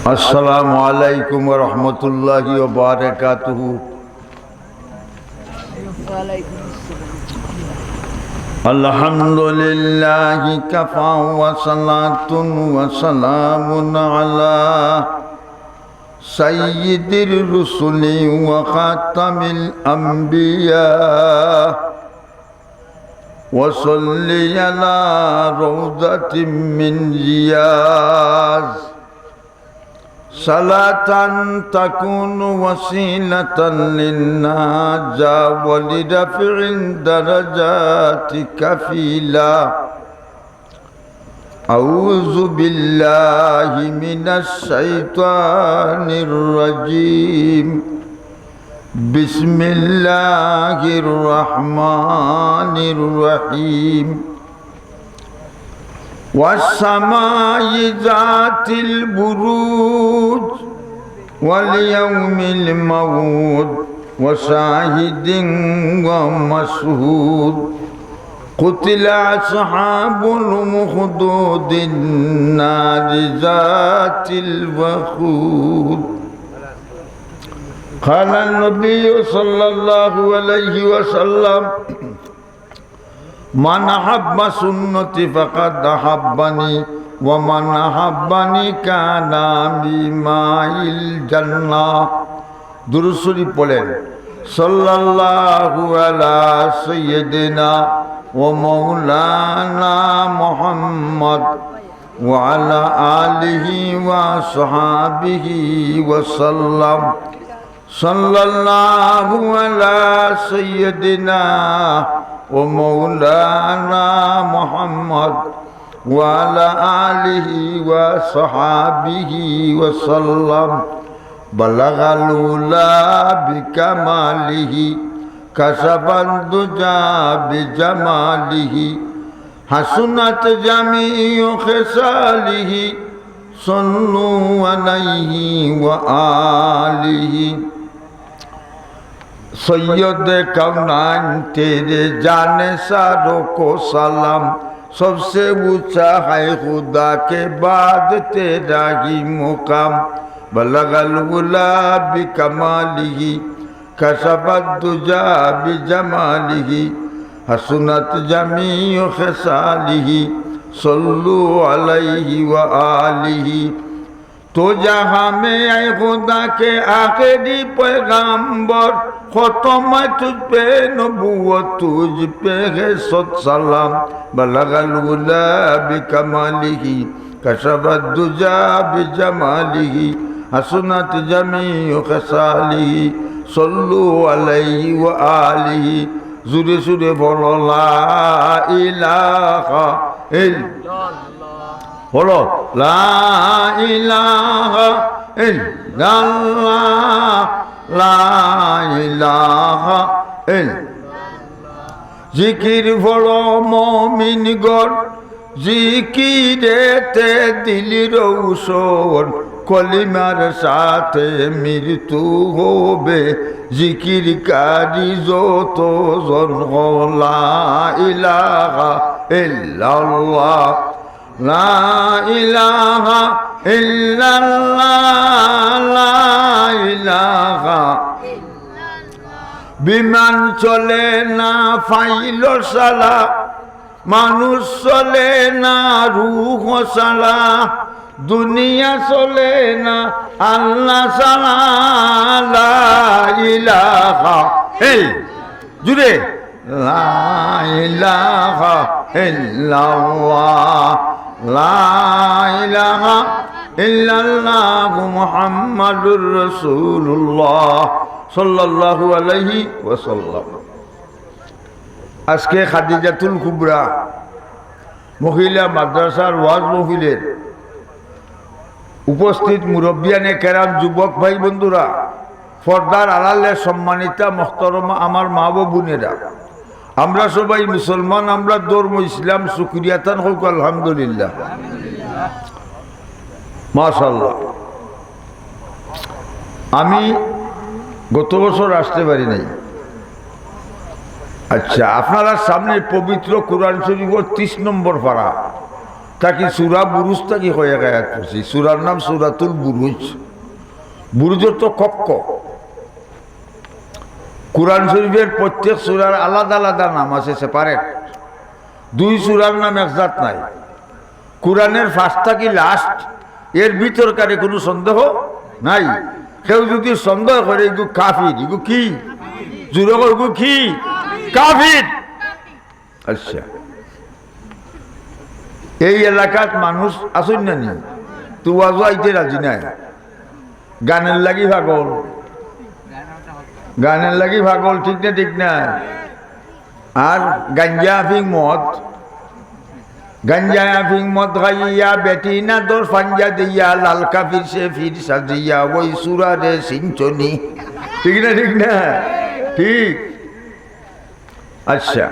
السلام عليكم ورحمة الله وبركاته الحمد لله كفى وصلاة وسلام على سيد الرسل وخاتم الأنبياء وصلي على روضة من رياض صلاة تكون وسيلة للناجى ولرفع درجات كفيلا أعوذ بالله من الشيطان الرجيم بسم الله الرحمن الرحيم والسماء ذات البروج واليوم الموعود وشاهد ومشهود قتل أصحاب المخدود النار ذات الوقود قال النبي صلى الله عليه وسلم মান আহাব্বা সুন্নতি ফাকাদ আহাব্বানি ওয়া মান আহাব্বানি কানা বিমাইল জান্নাহ। দুরুসুরি পড়েন, সাল্লাল্লাহু আলা সাইয়্যিদিনা ওয়া মাওলানা মুহাম্মদ আলিহি ওয়া সাহাবিহি ওয়া সাল্লাম। সাল্লাল্লাহু আলা সাইয়্যিদিনা ومولانا محمد وعلى آله وصحابه وسلم بلغ الأولى بكماله كشف الدجى بجماله حسنت جميع خصاله صلوا عليه وآله সৈয়দ কাউনান তেরে জানে সারো কো সালাম। সবসে উঁচা হাই খুদা কে বাদ তেরা হি মোকাম। বলগল গুলাবি কমালিহি কশবত দুজা বি জমালিহি হসনত জমি খেসালিহি সল্লু আলাইহি ওয়া আলিহি। تو جہاں میں اے خدا کے آخری پیغامبر ختم تجھ پہ نبوت تجھ پہ ہے ست سلام بلغ الولا بکمالہ کشف الدجا بجمالہ حسنت جمیع خسالہ صلو علیہ وآلہ زور زور بولو لا الہ الا اللہ বলো লা ইলাহা ইল্লাল্লাহ, লা ইলাহা ইল্লাল্লাহ। জিকির বড় মমিন গড় জিকিরেতে দিলির ঔষধ কলিমার সাথে মৃত্যু হবে। জিকির কারি যত জন ইলাহা ইল্লাল্লাহ লা ইলাহা ইল্লাল্লাহ, লা বিমান চলে না, ফাইল সালা। মানুষ চলে না, রুহ সালা। দুনিয়া চলে না, আল্লাহ সালা লা ইলাহা। এই জুড়ে। লা ইলাহা ইল্লাল্লাহ। আজকে খাদিজাতুল কুবরা, মহিলা মাদ্রাসার ওয়াজ মহিলের উপস্থিত মুরব্বিয়ানে কেরাম যুবক ভাই বন্ধুরা, ফর্দার আড়ালে সম্মানিতা মহতরমা আমার মা বোনেরা। আমরা সবাই মুসলমান, আমরা ধর্ম, ইসলাম সুক্রিয়াতান হোক আলহামদুলিল্লাহ। মাশাল্লাহ আমি গত বছর আসতে পারি নাই। আচ্ছা আপনারা সামনে পবিত্র কোরআন শরীফর ত্রিশ নম্বর পাড়া তাকি সুরা বুরুজ তাকি হয়ে গায়াত সুরার নাম সুরাতুল বুরুজ। বুরুজের তো কক্ক কোরআন শরীফের প্রত্যেক সুরার আলাদা আলাদা নাম আছে সেপারেট দুই সুরার নাম একজাত নাই। কোরআনের ফার্স্টটা কি লাস্ট এর ভিতরকারে কোনো সন্দেহ নাই? কেউ যদি সন্দেহ করে, এগু কাফির, এগু কি? জুড়ে এগু কি? কাফির। আচ্ছা। এই এলাকাত মানুষ আসুন না নি। তুয়াজও আইতে রাজি নাই। গানের লাগি ভাগল গানের লাগি ভাগল, ঠিক না ঠিক না? আর গাঞ্জা আফিং মদ। গঞ্জা আফিং মদ গাইয়া বেটি না দোর ফাঞ্জা দিয়া, লাল কাফির সে ফির সাজিয়া ওই সুরা রে সিঞ্চনি। ঠিক না ঠিক না? ঠিক। আচ্ছা।